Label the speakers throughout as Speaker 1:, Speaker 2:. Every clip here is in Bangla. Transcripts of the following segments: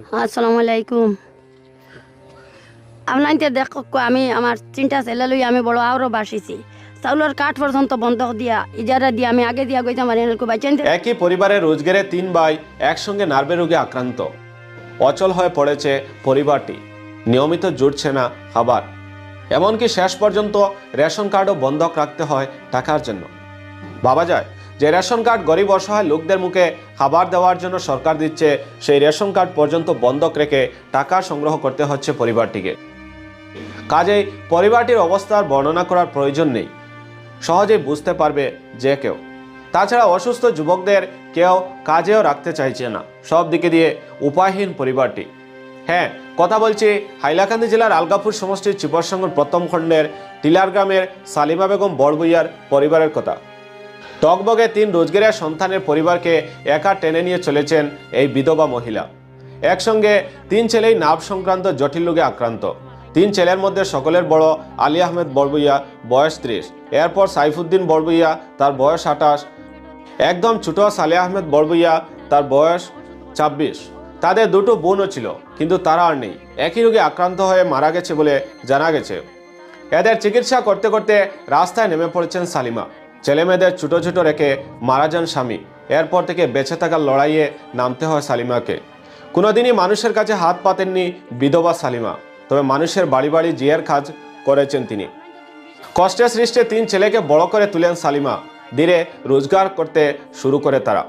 Speaker 1: আসসালামু আলাইকুম আপনার দেখ আমি আমার তিনটা ছেলে লই আমি বড় আরও বাসিছি। চাউলের কাঠ পর্যন্ত বন্ধ দিয়া, ইজারা দিয়া আমি আগে দিয়া গইতাম আর এনকু
Speaker 2: একই পরিবারের রোজগারে তিন ভাই, একসঙ্গে নার্ভের রোগে আক্রান্ত। অচল হয়ে পড়েছে পরিবারটি। নিয়মিত জুটছে না খাবার। এমনকি শেষ পর্যন্ত রেশন কার্ডও বন্ধক রাখতে হয় টাকার জন্য। ভাবা যায় যে রেশন কার্ড গরিব অসহায় লোকদের মুখে খাবার দেওয়ার জন্য সরকার দিচ্ছে, সেই রেশন কার্ড পর্যন্ত বন্ধক রেখে টাকা সংগ্রহ করতে হচ্ছে পরিবারটিকে। কাজেই পরিবারটির অবস্থার বর্ণনা করার প্রয়োজন নেই। সহজেই বুঝতে পারবে যে কেউ। তাছাড়া অসুস্থ যুবকদের কেউ কাজেও রাখতে চাইছে না। সব দিকে দিয়ে উপায়হীন পরিবারটি। হ্যাঁ কথা বলছি হাইলাকান্দি জেলার আলগাপুর সমষ্টির চিপরসঙ্গর প্রথম খণ্ডের টিলার গ্রামের সালিমা বেগম বড়বুইয়ার পরিবারের কথা। টকবগে তিন রোজগারের সন্তানের পরিবারকে একা টেনে নিয়ে চলেছেন এই বিধবা মহিলা। একসঙ্গে তিন ছেলেই নাভ সংক্রান্ত জটিল রোগে আক্রান্ত। তিন ছেলের মধ্যে সকলের বড় আলী আহমেদ বড়বইয়া বয়স ত্রিশ। এরপর সাইফুদ্দিন বড়বইয়া তার বয়স আঠাশ। একদম ছোট সালে আহমেদ বড়বইয়া তার বয়স ছাব্বিশ। তাদের দুটো বোনও ছিল, কিন্তু তারা আর নেই। একই রোগে আক্রান্ত হয়ে মারা গেছে বলে জানা গেছে। এদের চিকিৎসা করতে করতে রাস্তায় নেমে পড়েছেন সালিমা। ছেলেমেয়েদের ছোটো ছোটো রেখে মারা যান স্বামী। এরপর থেকে বেঁচে থাকার লড়াইয়ে নামতে হয় সালিমাকে। কোনোদিনই মানুষের কাছে হাত পাতেননি বিধবা সালিমা। তবে মানুষের বাড়ি বাড়ি জিয়ার কাজ করেছেন তিনি। কষ্টে সৃষ্টে তিন ছেলেকে বড় করে তুলেন সালিমা। ধীরে রোজগার করতে শুরু করে তারা।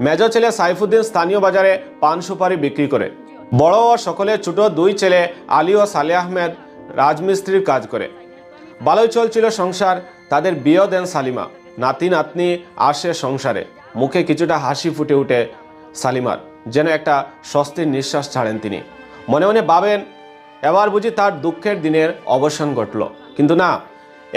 Speaker 2: মেজ ছেলে সাইফুদ্দিন স্থানীয় বাজারে পান সুপারি বিক্রি করে। বড় ও সকলে ছোট দুই ছেলে আলী ও সালে আহমেদ রাজমিস্ত্রির কাজ করে। ভালোই চলছিল সংসার, তাদের বিয়েও দেন সালিমা। নাতি নাতনি আসে সংসারে। মুখে কিছুটা হাসি ফুটে উঠে সালিমার, যেন একটা স্বস্তির নিঃশ্বাস ছাড়েন তিনি। মনে মনে ভাবেন, এবার বুঝি তার দুঃখের দিনের অবসান ঘটল। কিন্তু না,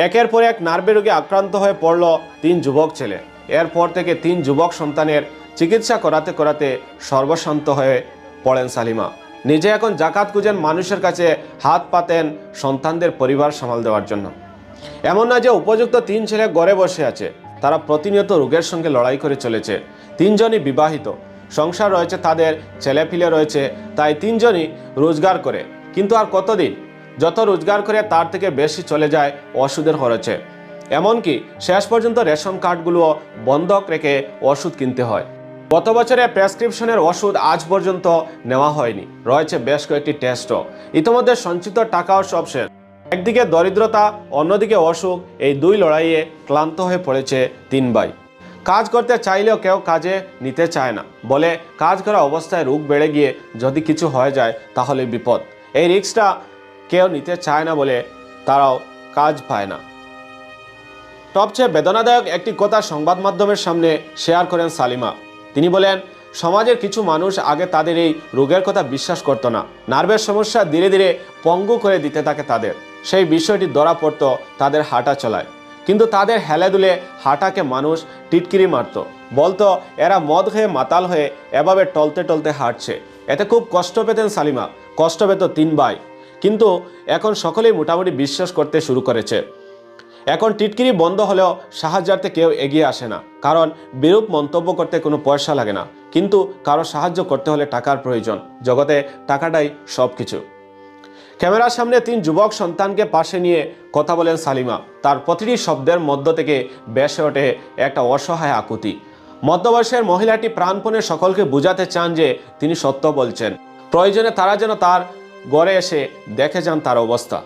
Speaker 2: একের পর এক নার্ভে রোগে আক্রান্ত হয়ে পড়ল তিন যুবক ছেলে। এরপর থেকে তিন যুবক সন্তানের চিকিৎসা করাতে করাতে সর্বশান্ত হয়ে পড়েন সালিমা। নিজে এখন জাকাত খুঁজেন মানুষের কাছে হাত পাতেন সন্তানদের পরিবার সামাল দেওয়ার জন্য। এমন না যে উপযুক্ত তিন ছেলে গড়ে বসে আছে, তারা প্রতিনিয়ত রোগের সঙ্গে লড়াই করে চলেছে। তিনজনই বিবাহিত, সংসার রয়েছে তাদের, ছেলেপিলে রয়েছে, তাই তিনজনই রোজগার করে। কিন্তু আর কতদিন? যত রোজগার করে তার থেকে বেশি চলে যায় ওষুধের খরচে। এমনকি শেষ পর্যন্ত রেশন কার্ডগুলো বন্ধক রেখে ওষুধ কিনতে হয়। গত বছরে প্রেসক্রিপশনের ওষুধ আজ পর্যন্ত নেওয়া হয়নি। রয়েছে বেশ কয়েকটি টেস্টও। ইতিমধ্যে সঞ্চিত টাকাও সব শেষ। একদিকে দরিদ্রতা, অন্যদিকে অসুখ, এই দুই লড়াইয়ে ক্লান্ত হয়ে পড়েছে তিন ভাই। কাজ করতে চাইলেও কেউ কাজে নিতে চায় না। বলে কাজ করা অবস্থায় রোগ বেড়ে গিয়ে যদি কিছু হয়ে যায়, তাহলে বিপদ। এই রিক্সটা কেউ নিতে চায় না বলে তারাও কাজ পায় না। সবচেয়ে বেদনাদায়ক একটি কথা সংবাদ মাধ্যমের সামনে শেয়ার করেন সালিমা। তিনি বলেন, সমাজের কিছু মানুষ আগে তাদের এই রোগের কথা বিশ্বাস করতো না। নার্ভের সমস্যা ধীরে ধীরে পঙ্গু করে দিতে থাকে তাদের। সেই বিষয়টি ধরা পড়তো তাদের হাঁটা চলায়। কিন্তু তাদের হেলে দুলে হাঁটাকে মানুষ টিটকিরি মারত। বলতো, এরা মদ খেয়ে মাতাল হয়ে এভাবে টলতে টলতে হাঁটছে। এতে খুব কষ্ট পেতেন সালিমা। কষ্ট পেত তিন ভাই। কিন্তু এখন সকলেই মোটামুটি বিশ্বাস করতে শুরু করেছে। এখন টিটকিরি বন্ধ হলেও সাহায্যার্থে কেউ এগিয়ে আসে না। কারণ বিরূপ মন্তব্য করতে কোনো পয়সা লাগে না। কিন্তু কারও সাহায্য করতে হলে টাকার প্রয়োজন। জগতে টাকাটাই সব কিছু ক্যামেরার সামনে তিন যুবক সন্তানকে পাশে নিয়ে কথা বলেন সালিমা। তার প্রতিটি শব্দের মধ্য থেকে বেসে ওঠে একটা অসহায় আকুতি। মধ্যবয়সের মহিলাটি প্রাণপণে সকলকে বুঝাতে চান যে তিনি সত্য বলছেন। প্রয়োজনে তারা যেন তার গড়ে এসে দেখে যান তার অবস্থা।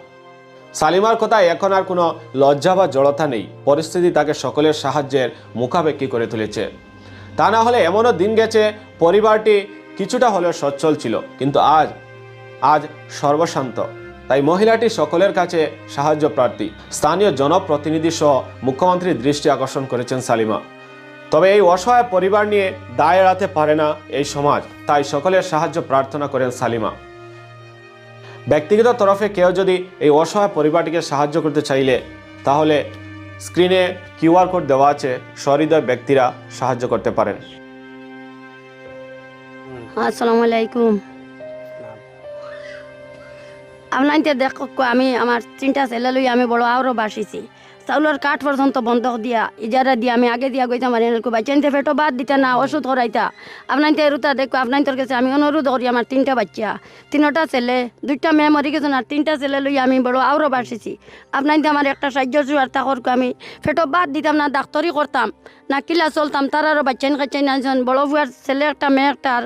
Speaker 2: সালিমার কথায় এখন আর কোনো লজ্জা বা জড়তা নেই। পরিস্থিতি তাকে সকলের সাহায্যের মুখাপেক্ষি করে তুলেছে। তা না হলে এমনও দিন গেছে, পরিবারটি কিছুটা হলেও সচ্ছল ছিল, কিন্তু আজ আজ সর্বশান্ত। তাই মহিলাটি সকলের কাছে সাহায্য প্রার্থী। স্থানীয় জনপ্রতিনিধি সহ মুখ্যমন্ত্রীর দৃষ্টি আকর্ষণ করেছেন সালিমা। তবে এই অসহায় পরিবার নিয়ে দায় এড়াতে পারে না এই সমাজ, তাই সকলের সাহায্য প্রার্থনা করেন সালিমা। ব্যক্তিগত তরফে কেউ যদি এই অসহায় পরিবারটিকে সাহায্য করতে চাইলে, তাহলে স্ক্রিনে কিউআর কোড দেওয়া আছে, সহৃদয় ব্যক্তিরা সাহায্য করতে পারেন।
Speaker 1: আপনার দেখ, আমি আমার তিনটা ছেলে লই আমি বড় আরও বাসিছি। চাউলের কাঠ পর্যন্ত বন্ধক দিয়া, ইজারা দিয়া, আমি আগে দিয়া গইতাম আর এনকো বাচ্চাইতে ফেটো বাদ দিতে না, ওষুধ করাইতা আপনার তো এরুতা দেখো আপনার তোর কাছে আমি অনুরোধ করি আমার তিনটা বাচ্চা। তিনটা ছেলে, দুইটা মেয়ে মরি গেছেন আর তিনটা ছেলে লই আমি বড় আরও বাসিছি আপনার তো আমার একটা সাহায্য সুয়ার্তা করকো আমি। ফেটো বাদ দিতাম না ডাক্তারি করতাম না কিলা চলতাম তার আরও বাচ্চাইন কাচ্চাইন আনছেন বড় ভুয়ার ছেলে, একটা মেয়ে, একটা আর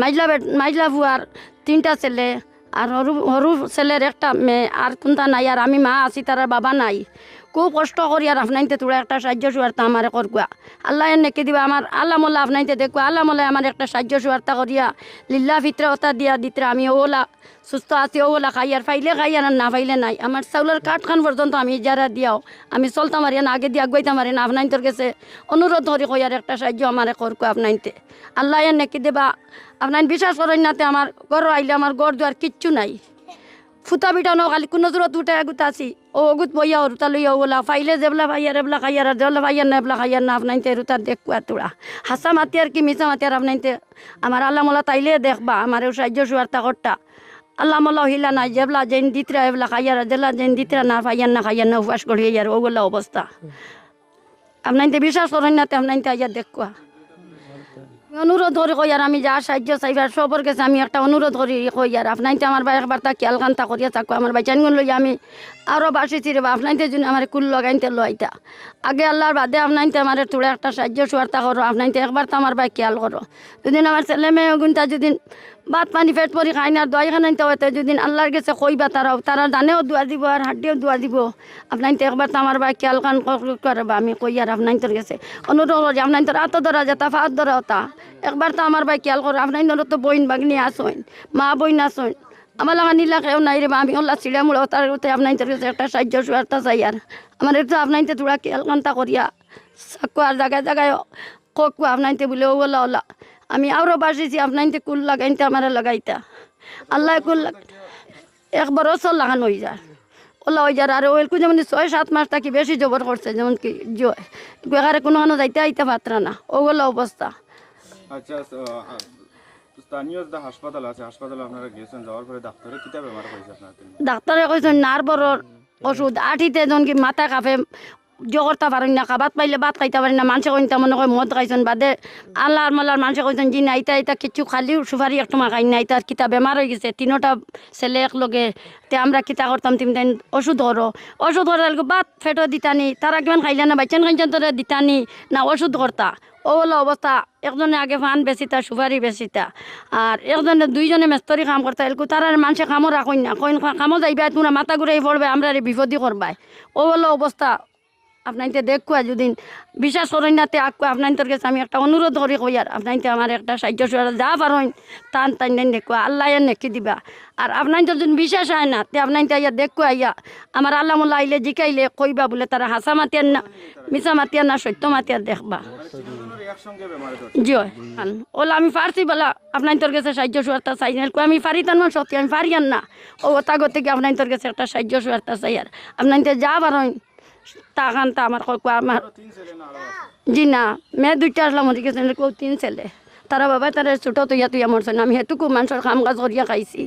Speaker 1: মাইজলা মাইজলা ভুয়ার তিনটা ছেলে আর সরু সরু ছেলের একটা মেয়ে আর কোনটা নাই আর আমি মা আছি তার বাবা নাই। খুব কষ্ট করি আর আপনাইতে তোরা একটা সাহায্য সুয়ার্তা আমার করকুয়া আল্লাহ নেকি দিবা আমার, আল্লাহ মোল্লা আপনাইতে দেখুয়া আল্লাহ মোল্লা আমার একটা সাহায্য সুয়ার্তা করিয়া, লিল্লা ফিতরা ওতা দিয়া দিতরা। আমি ওলা, সুস্থ আছি, ওলা খাই আর ফাইলে খাই আর না ফাইলে নাই। আমার চাউলের কাঠ খান পর্যন্ত আমি যারা দিয়াও, আমি চলতাম আর আগে দিয়া গইতাম আর আপনাইতর কাছে। অনুরোধ করি আর একটা সাহায্য আমার করকুয়া আপনাইতে আল্লাহ নেকি দেবা। আপনার বিশ্বাস করেন নাতে আমার ঘর আইলে আমার ঘর দুয়ার কিচ্ছু নাই। ফুটা বিটানো খালি কোনো জোরত উঠে এগুত আছি। ও অগুত বইয়া রুতা লইয়া ওলা ফাইলে যেবলা ফাইয়ার এবলা আর যেবলা ফাইয়ার না এবলা খাইয়ার না আপনাইতে রুতা দেখুয়া তোরা হাসা মাতিয়ার কি মিশা মাতিয়ার আপনাইতে আমার আল্লাহ মোলা তাইলে দেখবা আমার সাহায্য সুয়ার্তা করতা আল্লাহ মোলা হিলা নাই যেবলা যেন দিতরা এবলা খাইয়ার আর যেলা যেন দিতরা না ফাইয়ার না খাইয়ার না উপাস করি আর ওগুলা অবস্থা আপনাইতে বিশ্বাস করেন না আপনাইতে আইয়া দেখুয়া অনুরোধ করি কই আর আমি যা সাহায্য চাইবার সবর কাছে আমি একটা অনুরোধ করি কই আর আপনাইতে আমার বাই একবার তা খেয়াল কান্তা করিয়া থাকো। আমার বাইচানগুন লই আমি আরও বাসিছি রে আপনাইতে যদি আমার কুল লগাইতে লইতা। আগে আল্লাহর বাদে আপনাইতে আমার তোড়ে একটা সাহায্য সুয়ার্তা করো আপনাইতে একবার তো আমার বাই খেয়াল করো। যদি আমার ছেলে মেয়ে গুণটা যদি ভাত পানি পেট পরি খাই না দোয়াই তো হয়তো যদি আল্লাহর কাছে কইবা তারাও তারা দানেও দোয়া দিব আর হাড্ডিও দোয়া দিব একবার তো আমার বাই খেয়াল কান করবা আমি কই আর আপনাইতর কাছে অনুরোধ করি আপনাইতর আত ধরা যেতা ফাত ধরা হতা একবার তো আমার বাই খেয়াল করো আপনাইতর তো বইন বাগনি আসইন মা বইন আসইন আমার লাগা নীলা কেউ নাই রে বা আমি ওলা চিড়া মুড়া তার উঠে আপনাইতর কাছে একটা সাহায্য সুয়ার্তা চাই আর আমার একটু আপনাইতে তোরা খেয়াল কান্তা করিয়া সাকু আর জায়গায় জায়গায় কোকু আপনাইতে বলে ওলা ওলা আমি আরও বাসিছি আপনাইতে কুল লাগাইতে আমার লাগাইতা। আল্লাহ কুল এক বছর লাগানো হয়ে যায়। ওলা হয়ে যায় আর ওইলকু যেমন ছয় সাত মাস থাকি বেশি জবর করছে যেমন কি বেকারে কোনো কোনো যাইতে আইতে পাত্রা না ওগুলো অবস্থা।
Speaker 3: আচ্ছা তো, আহ, স্থানীয় যে হাসপাতাল আছে হাসপাতালে আপনারা গিয়েছেন যাওয়ার পরে ডাক্তারে কিতা বেমার হয়েছে আপনার
Speaker 1: ডাক্তারে কইছেন নার্ভর ওষুধ আঠিতে যেমন কি মাথা কাপে জগরতা পারেন না খাবাত পাইলে ভাত খাইতে পারেন না মানুষে কইন মনে কয় মদ খাইছেন বাদে আল্লাহর মাল্লার মানুষে কইছেন, জি না ইতা ইতা কিছু খালি সুপারি একটা মা খাই না ইতার কিতা বেমার হয়ে গেছে। তিনোটা ছেলে একলগে, তে আমরা কিতা করতাম, তিন দিন ওষুধ করো ওষুধ করার বাত ফেটো দিতানি, তারা কিমান খাইলে না বাচ্চান খাইছেন তোরা দিতানি, না ওষুধ করতা। ও হলো অবস্থা, একজনে আগে ফান বেচিতা সুপারি বেচিতা আর একজনে দুইজনে মেস্তরি কাম করতা, এলকু তার মানুষে কামও রাখুন না, কইন কামও যাইবা, তোমরা মাথা ঘুরাই পড়বে আমরা বিপদই করবাই। ও হলো অবস্থা আপনাইতে দেখুয়া যদি বিশ্বাস করেন না তে আকু আপনাইতর কাছে আমি একটা অনুরোধ করি কই আর আপনাইতে আমার একটা সাহায্য সুবিধা যা পারেন টান টান টান দেখুয়া আল্লাহ নেকি দিবা। আর আপনাইতে যদি বিশ্বাস হয় না, তে আপনাইতে আইয়া দেখুয়া আইয়া, আমার আল্লাহ মোল্লা আইলে জিকাইলে কইবা বলে তারা হাসা মাতিয়ার না, মিছা মাতিয়ার না, সত্য মাতিয়ার দেখবা। জি ওলা আমি পারছি বলা আপনার তোর কাছে সাহায্য সুয়ার্তা চাই না আমি পারি তার মানে সত্যি, আমি পারি আর না। ও তাগো থেকে আপনার তোর কাছে একটা সাহায্য সুয়ার্তা চাই আর আপনার যা পারেন তা খান তা আমার কয় আমার জি না, মেয়ে দুইটা আসলাম গেছে কেউ তিন ছেলে। তারা বাবা তারা ছোটো তুইয়া তুইয়া মরছে আমি সেটুকু মানুষের কাম কাজ করিয়া খাইছি।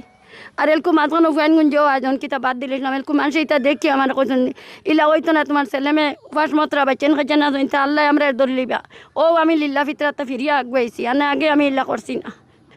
Speaker 1: আর এলকু মাঝখানে ফুয়াইন গুঞ্জ আজন কিতা বাদ দিলিছিলাম এলকু মানুষ এটা দেখি আমার কইছেন ইলা হইতো না তোমার ছেলে মেয়ে উপাস মতরা বাচ্চেন খাইছে না তা আল্লাহ আমরা ধরলিবা ও আমি লিল্লা ফিতরাতে ফিরিয়া আগুয়াইছি আর আগে আমি ইল্লা করছি না।